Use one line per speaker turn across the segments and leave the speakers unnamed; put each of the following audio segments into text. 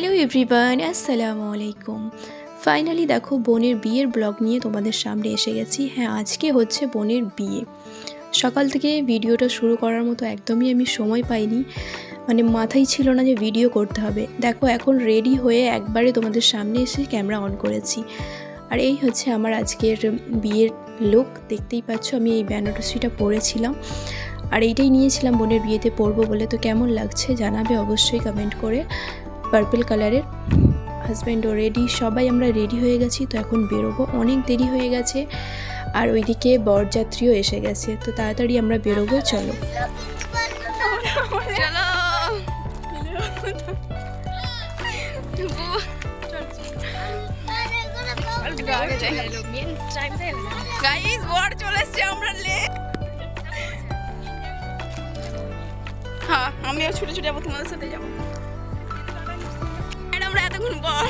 Hello everyone আসসালামু আলাইকুম finally দেখো, বোনের বিয়ের ব্লগ নিয়ে তোমাদের সামনে এসে গেছি। হ্যাঁ আজকে হচ্ছে বোনের বিয়ে। সকাল থেকে ভিডিওটা শুরু করার মতো একদমই আমি সময় পাইনি। মানে মাথায় ছিল না যে ভিডিও করতে হবে। দেখো, এখন রেডি হয়ে একবারে তোমাদের সামনে এসে ক্যামেরা অন করেছি। আর এই হচ্ছে আমার আজকের বিয়ের লুক দেখতেই পাচ্ছ, আমি এই ব্যানারসিটা পরেছিলাম। আর এইটাই নিয়েছিলাম বোনের বিয়েতে পরবো বলে। তো কেমন লাগছে জানাবে অবশ্যই কমেন্ট করে। পার্পল কালারের হাজব্যান্ডও রেডি সবাই আমরা রেডি হয়ে গেছি, তো এখন বেরোবো। অনেক দেরি হয়ে গেছে, আর ওইদিকে বরযাত্রীও এসে গেছে, তো তাড়াতাড়ি আমরা বেরোবো, চলো।
হ্যাঁ আমিও ছুটে ছুটে যাব তোমাদের সাথে যাব। আমরা এতক্ষণ বর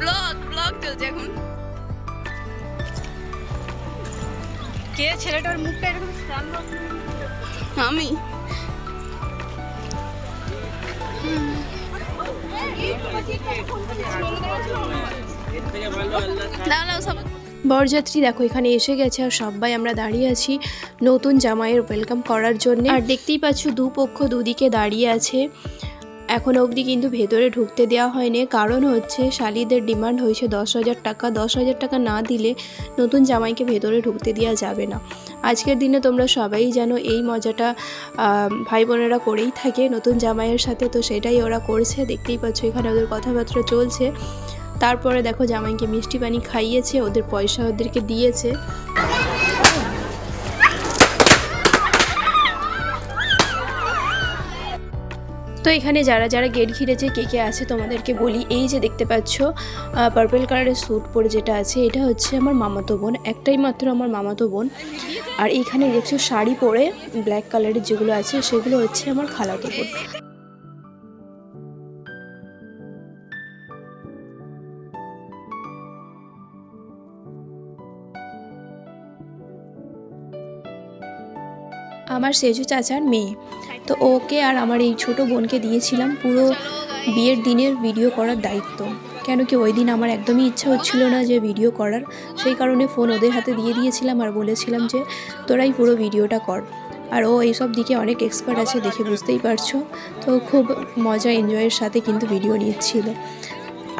ব্লগ ব্লগ চলছে এখন।
কে ছেলেটার মুখটা এরকম
আমি। দাঁড়াও সব
বরযাত্রী দেখো এখানে এসে গেছে আর সবাই আমরা দাঁড়িয়ে আছি নতুন জামাইয়ের ওয়েলকাম করার জন্য। আর দেখতেই পাচ্ছ দুপক্ষ দুদিকে দাঁড়িয়ে আছে। এখন অবধি কিন্তু ভেতরে ঢুকতে দেওয়া হয়নি। কারণ হচ্ছে শালিদের ডিমান্ড হয়েছে দশ হাজার টাকা। দশ হাজার টাকা না দিলে নতুন জামাইকে ভেতরে ঢুকতে দেওয়া যাবে না। আজকের দিনে তোমরা সবাই যেন এই মজাটা ভাই বোনেরা করেই থাকে নতুন জামাইয়ের সাথে। তো সেটাই ওরা করছে। দেখতেই পাচ্ছ এখানে ওদের কথাবার্তা চলছে। তারপরে দেখো জামাইকে মিষ্টি পানি খাইয়েছে, ওদের পয়সা ওদেরকে দিয়েছে। তো এখানে যারা যারা গেট ঘিরেছে, কে কে আছে তোমাদেরকে বলি, এই যে দেখতে পাচ্ছ পার্পল কালারের স্যুট পরে যেটা আছে, এটা হচ্ছে আমার মামাতো বোন, একটাই মাত্র আমার মামাতো বোন। আর এখানে দেখছ শাড়ি পরে ব্ল্যাক কালারের যেগুলো আছে, সেগুলো হচ্ছে আমার খালাতো বোন। আমার সেজু চাচার মেয়ে। তো ওকে আর আমার এই ছোট বোনকে দিয়েছিলাম পুরো বিয়ের দিনের ভিডিও করার দায়িত্ব। কেন কি ওই দিন আমার একদমই ইচ্ছা হচ্ছিল না যে ভিডিও করার। সেই কারণে ফোন ওদের হাতে দিয়ে দিয়েছিলাম আর বলেছিলাম যে, তোরাই পুরো ভিডিওটা কর। আর ও এইসব দিকে অনেক এক্সপার্ট আছে দেখে বুঝতেই পারছ। তো খুব মজা এনজয়ের সাথে কিন্তু ভিডিও নিচ্ছিল।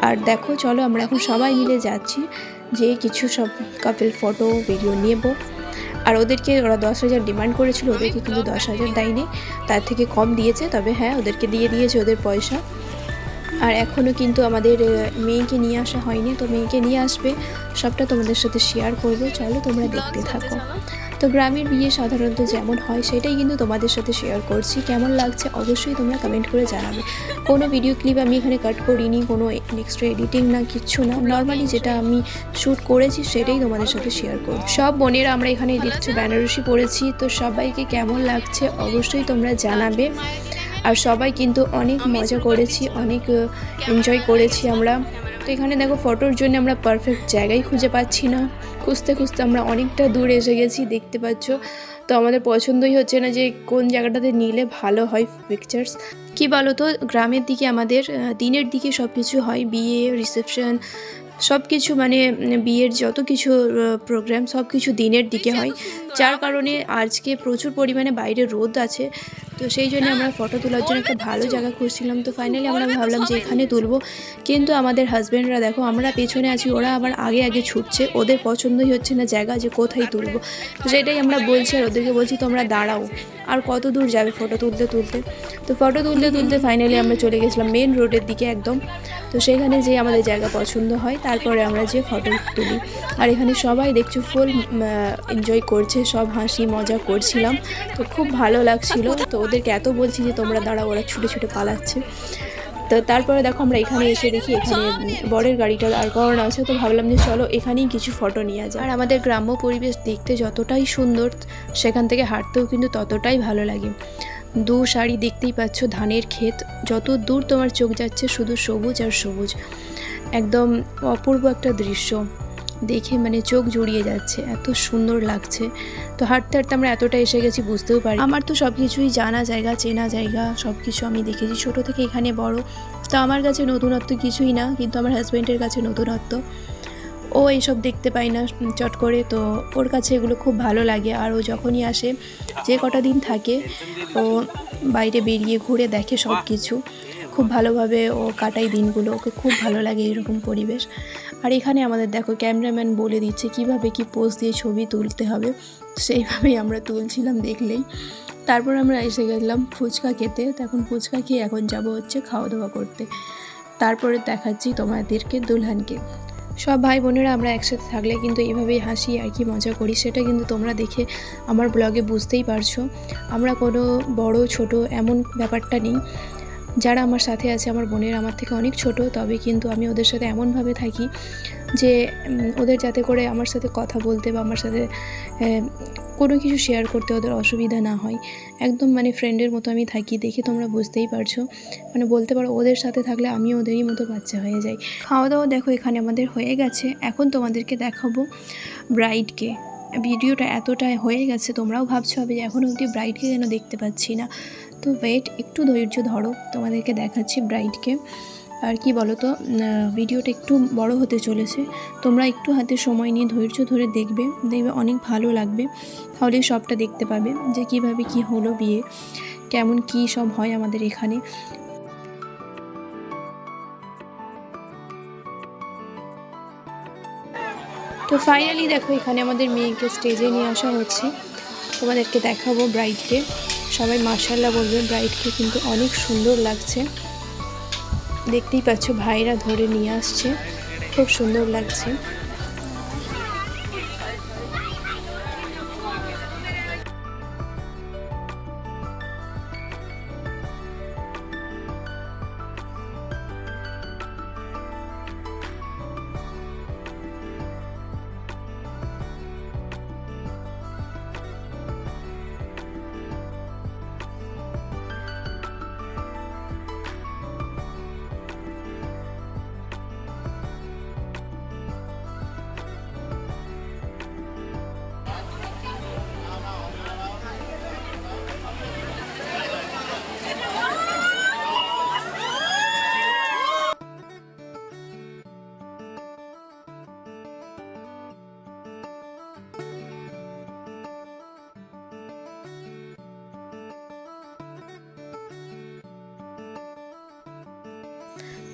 আর দেখো, চলো আমরা এখন সবাই মিলে যাচ্ছি। যে কিছু সব কাপেল ফটো ভিডিও নেব। আর ওদেরকে ওরা দশ হাজার ডিমান্ড করেছিল, ওদেরকে কিন্তু দশ হাজার দেয়নি। তার থেকে কম দিয়েছে, তবে হ্যাঁ ওদেরকে দিয়ে দিয়েছে ওদের পয়সা। আর এখনও কিন্তু আমাদের মেয়েকে নিয়ে আসা হয়নি, তো মেয়েকে নিয়ে আসবে। সবটা তোমাদের সাথে শেয়ার করব। চলো তোমরা দেখতে থাকো। তো গ্রামের বিয়ে সাধারণত যেমন হয়, সেটাই কিন্তু তোমাদের সাথে শেয়ার করছি। কেমন লাগছে অবশ্যই তোমরা কমেন্ট করে জানাবে। কোনো ভিডিও ক্লিপ আমি এখানে কাট করিনি, কোনো এক্সট্রা এডিটিং না কিচ্ছু না। নর্মালি যেটা আমি শ্যুট করেছি, সেটাই তোমাদের সাথে শেয়ার করছি। সব বোনেরা আমরা এখানে দেখছ বেনারসি পড়েছি, তো সবাইকে কেমন লাগছে অবশ্যই তোমরা জানাবে। আর সবাই কিন্তু অনেক মজা করেছি, অনেক এনজয় করেছি আমরা। তো এখানে দেখো ফটোর জন্য আমরা পারফেক্ট জায়গাই খুঁজে পাচ্ছি না। খুঁজতে খুঁজতে আমরা অনেকটা দূর এসে গেছি দেখতে পাচ্ছ। তো আমাদের পছন্দই হচ্ছে না যে কোন জায়গাটাতে নিলে ভালো হয় পিকচার্স কি বলো তো গ্রামের দিকে আমাদের দিনের দিকে সব কিছু হয় বিয়ে রিসেপশন সব কিছু মানে বিয়ের যত কিছু প্রোগ্রাম সব কিছু দিনের দিকে হয়। যার কারণে আজকে প্রচুর পরিমাণে বাইরে রোদ আছে। তো সেই জন্য আমরা ফটো তোলার জন্য একটা ভালো জায়গা খুঁজছিলাম। তো ফাইনালি আমরা ভাবলাম যে এখানে তুলবো। কিন্তু আমাদের হাজব্যান্ডরা দেখো, আমরা পেছনে আছি, ওরা আবার আগে আগে ছুটছে। ওদের পছন্দই হচ্ছে না জায়গা যে কোথায় তুলবো। তো সেটাই আমরা বলছি আর ওদেরকে বলছি, তোমরা দাঁড়াও, আর কত দূর যাবে ফটো তুলতে তুলতে? তো ফটো তুলতে তুলতে ফাইনালি আমরা চলে গেছিলাম মেন রোডের দিকে একদম। তো সেখানে যে আমাদের জায়গা পছন্দ হয়, তারপরে আমরা যে ফটো তুলি। আর এখানে সবাই দেখছ ফুল এনজয় করছে, সব হাসি মজা করছিলাম। তো খুব ভালো লাগছিল। তো ওদেরকে এত বলছি যে তোমরা দাঁড়াও ওরা ছুটে ছুটে পালাচ্ছে। তো তারপরে দেখো আমরা এখানে এসে দেখি এখানে বরের গাড়িটা দাঁড় করানো আছে। তো ভাবলাম যে চলো এখানেই কিছু ফটো নিয়ে যায় আর আমাদের গ্রাম্য পরিবেশ দেখতে যতটাই সুন্দর, সেখান থেকে হাঁটতেও কিন্তু ততটাই ভালো লাগে। দু শাড়ি দেখতেই পাচ্ছ ধানের ক্ষেত। যত দূর তোমার চোখ যাচ্ছে শুধু সবুজ আর সবুজ। একদম অপূর্ব একটা দৃশ্য। দেখে মানে চোখ জুড়িয়ে যাচ্ছে, এত সুন্দর লাগছে। তো হাঁটতে হাঁটতে আমরা এতটা এসে গেছি বুঝতেও পারি। আমার তো সব কিছুই জানা জায়গা, চেনা জায়গা সব কিছু আমি দেখেছি। ছোট থেকে এখানে বড়, তো আমার কাছে নতুনত্ব কিছুই না, কিন্তু আমার হাজব্যান্ডের কাছে নতুনত্ব। ও এইসব দেখতে পায় না চট করে, তো ওর কাছে এগুলো খুব ভালো লাগে। আর ও যখনই আসে, যে কটা দিন থাকে, ও বাইরে বেরিয়ে ঘুরে দেখে সব কিছু খুব ভালোভাবে ও কাটায় দিনগুলো। ওকে খুব ভালো লাগে এরকম পরিবেশ। আর এখানে আমাদের দেখো ক্যামেরাম্যান বলে দিচ্ছে কীভাবে কি পোজ দিয়ে ছবি তুলতে হবে। সেইভাবেই আমরা তুলছিলাম দেখলেই। তারপর আমরা এসে গেলাম ফুচকা খেতে। তখন ফুচকা খেয়ে এখন যাব হচ্ছে খাওয়া দাওয়া করতে। তারপরে দেখাচ্ছি তোমাদেরকে দুলহানকে। সব ভাই বোনেরা আমরা একসাথে থাকলে কিন্তু এইভাবেই হাসি আর কি মজা করি, সেটা কিন্তু তোমরা দেখে আমার ব্লগে বুঝতেই পারছ। আমরা কোনো বড়, ছোট এমন ব্যাপারটা নেই। যারা আমার সাথে আছে, আমার বোনের আমার থেকে অনেক ছোট, তবে কিন্তু আমি ওদের সাথে এমনভাবে থাকি যে ওদের যাতে করে আমার সাথে কথা বলতে বা আমার সাথে কোনো কিছু শেয়ার করতে ওদের অসুবিধা না হয়। একদম মানে ফ্রেন্ডের মতো আমি থাকি, দেখে তোমরা বুঝতেই পারছ। মানে বলতে পারো, ওদের সাথে থাকলে আমি ওদেরই মতো বাচ্চা হয়ে যাই। খাওয়া দাওয়া দেখো, এখানে আমাদের হয়ে গেছে। এখন তোমাদেরকে দেখাবো ব্রাইডকে ভিডিওটা এতটাই হয়ে গেছে, তোমরাও ভাবছ হবে যে এখন অবধি ব্রাইডকে যেন দেখতে পাচ্ছি না? তো ওয়েট একটু ধৈর্য ধরো, তোমাদেরকে দেখাচ্ছি ব্রাইডকে আর কি বলো তো ভিডিওটা একটু বড় হতে চলেছে। তোমরা একটু হাতে সময় নিয়ে ধৈর্য ধরে দেখবে দেখবে অনেক ভালো লাগবে। তাহলে সবটা দেখতে পাবে যে কীভাবে কি হলো বিয়ে, কেমন কি সব হয় আমাদের এখানে। তো ফাইনালি দেখো, এখানে আমাদের মেয়েকে স্টেজে নিয়ে আসা হচ্ছে। তোমাদেরকে দেখাবো ব্রাইডকে সবাই মার্শাল্লাহ বলবে ব্রাইডকে কিন্তু অনেক সুন্দর লাগছে। দেখতেই পাচ্ছ ভাইরা ধরে নিয়ে আসছে। খুব সুন্দর লাগছে।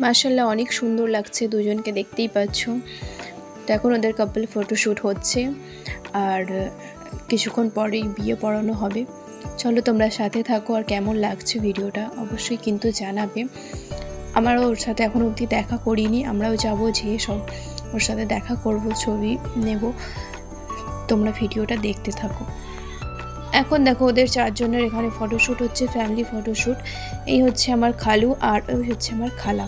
মার্শাল্লাহ অনেক সুন্দর লাগছে, দুজনকে দেখতেই পাচ্ছ। এখন ওদের কাপল ফটোশ্যুট হচ্ছে, আর কিছুক্ষণ পরেই বিয়ে পড়ানো হবে। চলো, তোমরা সাথে থাকো, আর কেমন লাগছে ভিডিওটা অবশ্যই কিন্তু জানাবে। আমারও ওর সাথে এখন অবধি দেখা করিনি, আমরাও যাব যেয়ে সব ওর সাথে দেখা করব, ছবি নেব। তোমরা ভিডিওটা দেখতে থাকো। এখন দেখো, ওদের চারজনের এখানে ফটোশ্যুট হচ্ছে ফ্যামিলি ফটোশ্যুট এই হচ্ছে আমার খালু, আর ওই হচ্ছে আমার খালা।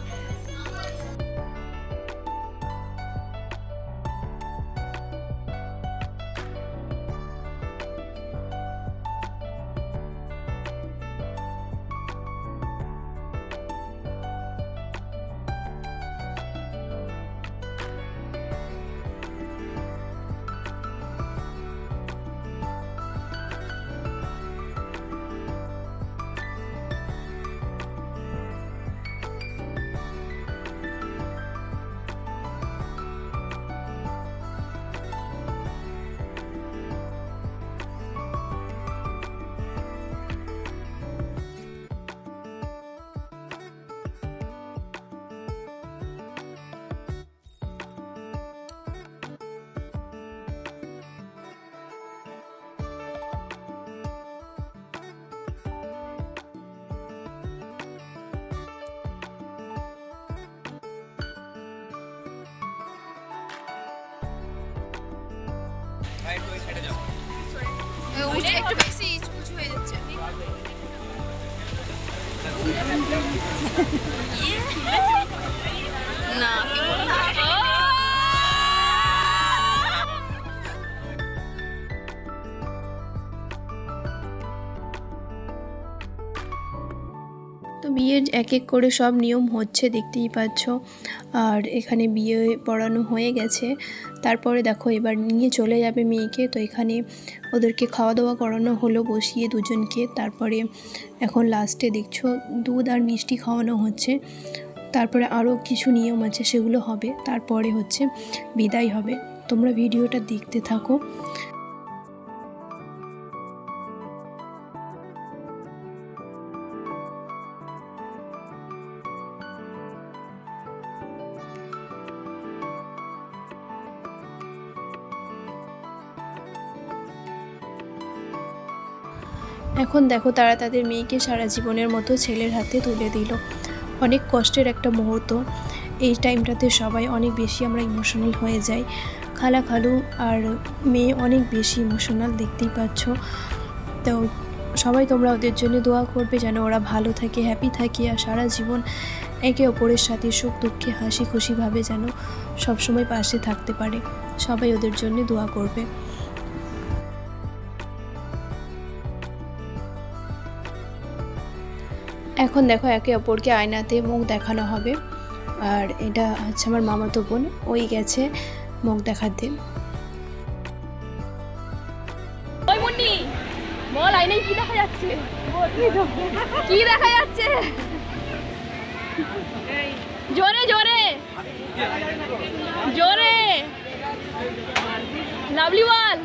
উঁচু একটু বেশি উঁচু হয়ে যাচ্ছে না কি বলব?
তো বিয়ের এক এক করে সব নিয়ম হচ্ছে, দেখতেই পাচ্ছ। আর এখানে বিয়ে পড়ানো হয়ে গেছে। তারপরে দেখো, এবার নিয়ে চলে যাবে মেয়েকে। তো এখানে ওদেরকে খাওয়া দাওয়া করানো হলো, বসিয়ে দুজনকে। তারপরে এখন লাস্টে দেখছ, দুধ আর মিষ্টি খাওয়ানো হচ্ছে। তারপরে আরও কিছু নিয়ম আছে, সেগুলো হবে। তারপরে হচ্ছে বিদায় হবে। তোমরা ভিডিওটা দেখতে থাকো। এখন দেখো তারা তাদের মেয়েকে সারা জীবনের মতো ছেলের হাতে তুলে দিল। অনেক কষ্টের একটা মুহূর্ত। এই টাইমটাতে সবাই অনেক বেশি আমরা ইমোশনাল হয়ে যাই। খালা খালু আর মেয়ে অনেক বেশি ইমোশনাল দেখতেই পাচ্ছ। তো সবাই তোমরা ওদের জন্য দোয়া করবে যেন ওরা ভালো থাকে হ্যাপি থাকে আর সারা জীবন একে অপরের সাথে সুখ দুঃখে, হাসি খুশিভাবে যেন সবসময় পাশে থাকতে পারে। সবাই ওদের জন্য দোয়া করবে। এখন দেখো একে অপরকে আয়নাতে মুখ দেখানো হবে। আর এটা হচ্ছে আমার মামাতো বোন, ওই গেছে মুখ
ওই মুন্নি, বল আইনাই কি দেখা যাচ্ছে? কি দেখা যাচ্ছে? জোরে জোরে। জোরে। লাভলি বল।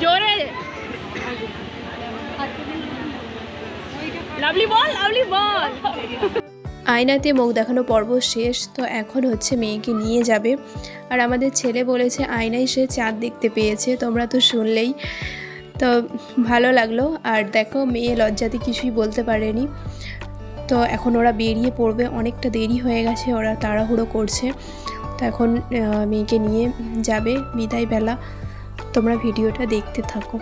জোরে। লাভলি বল লাভলি বল।
আয়নাতে মুখ দেখানো পর্ব শেষ, তো এখন হচ্ছে মেয়েকে নিয়ে যাবে। আর আমাদের ছেলে বলেছে, আয়নায় সে চাঁদ দেখতে পেয়েছে, তোমরা তো শুনলেই। তো ভালো লাগল। আর দেখো, মেয়ে লজ্জাতে কিছুই বলতে পারেনি। তো এখন ওরা বেরিয়ে পড়বে, অনেকটা দেরি হয়ে গেছে, ওরা তাড়াহুড়ো করছে। তো এখন মেয়েকে নিয়ে যাবে বিদায় বেলা তোমরা ভিডিওটা দেখতে থাকো।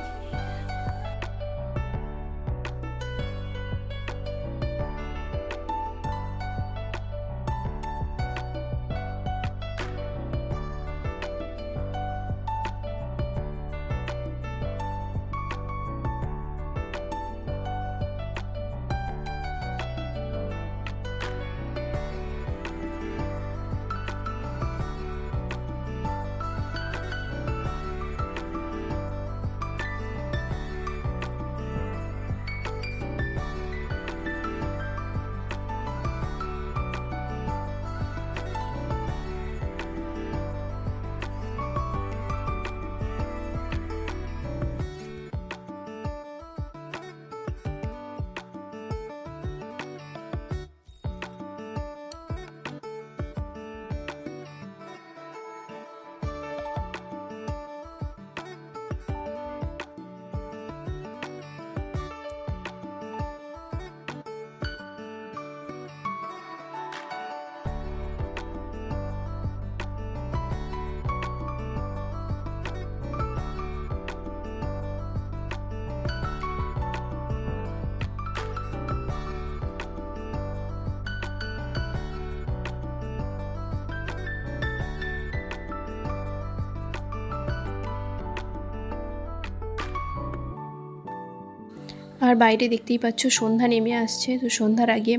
আর বাইরে দেখতেই পাচ্ছ, সন্ধ্যা নেমে আসছে। তো সন্ধ্যার আগে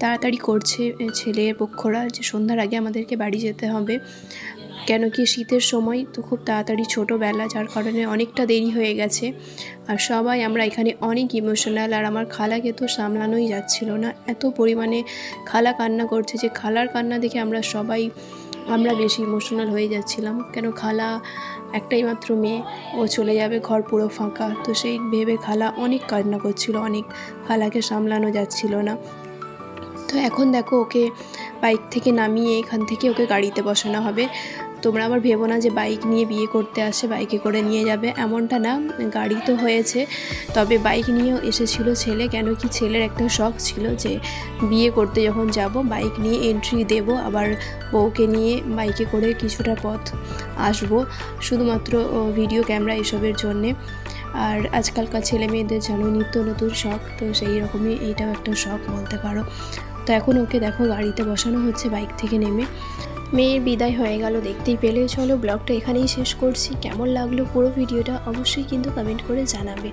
তাড়াতাড়ি করছে ছেলের পক্ষরা যে সন্ধ্যার আগে আমাদেরকে বাড়ি যেতে হবে। কেন কি শীতের সময় তো খুব তাড়াতাড়ি ছোটোবেলা, যার কারণে অনেকটা দেরি হয়ে গেছে। আর সবাই, আমরা এখানে অনেক ইমোশনাল আর আমার খালাকে তো সামলানোই যাচ্ছিল না। এত পরিমাণে খালা কান্না করছে যে খালার কান্না দেখে আমরা সবাই, আমরা বেশি ইমোশনাল হয়ে যাচ্ছিলাম। কেন খালা একটাই মাত্র মেয়ে, ও চলে যাবে ঘর পুরো ফাঁকা। তো সেই ভেবে খালা অনেক কান্না করছিল, অনেক খালাকে সামলানো যাচ্ছিল না। তো এখন দেখো ওকে বাইক থেকে নামিয়ে এখান থেকে ওকে গাড়িতে বসানো হবে। তোমরা আবার ভেবো না যে বাইক নিয়ে বিয়ে করতে আসে, বাইকে করে নিয়ে যাবে। এমনটা না, গাড়ি তো হয়েছে। তবে বাইক নিয়েও এসেছিল ছেলে, কেন কি ছেলের একটা শখ ছিল যে বিয়ে করতে যখন যাব, বাইক নিয়ে এন্ট্রি দেব, আবার বউকে নিয়ে বাইকে করে কিছুটা পথ আসব। শুধুমাত্র ভিডিও ক্যামেরা এসবের জন্যে। আর আজকালকার ছেলে মেয়েদের যেন নিত্য নতুন শখ, তো সেই রকমই এইটাও একটা শখ বলতে পারো। তো এখন ওকে দেখো, গাড়িতে বসানো হচ্ছে, বাইক থেকে নেমে। মেয়ের বিদায় হয়ে গেল, দেখতেই পেলে। চলো ব্লগটা এখানেই শেষ করছি। কেমন লাগল পুরো ভিডিওটা অবশ্যই কিন্তু কমেন্ট করে জানাবে।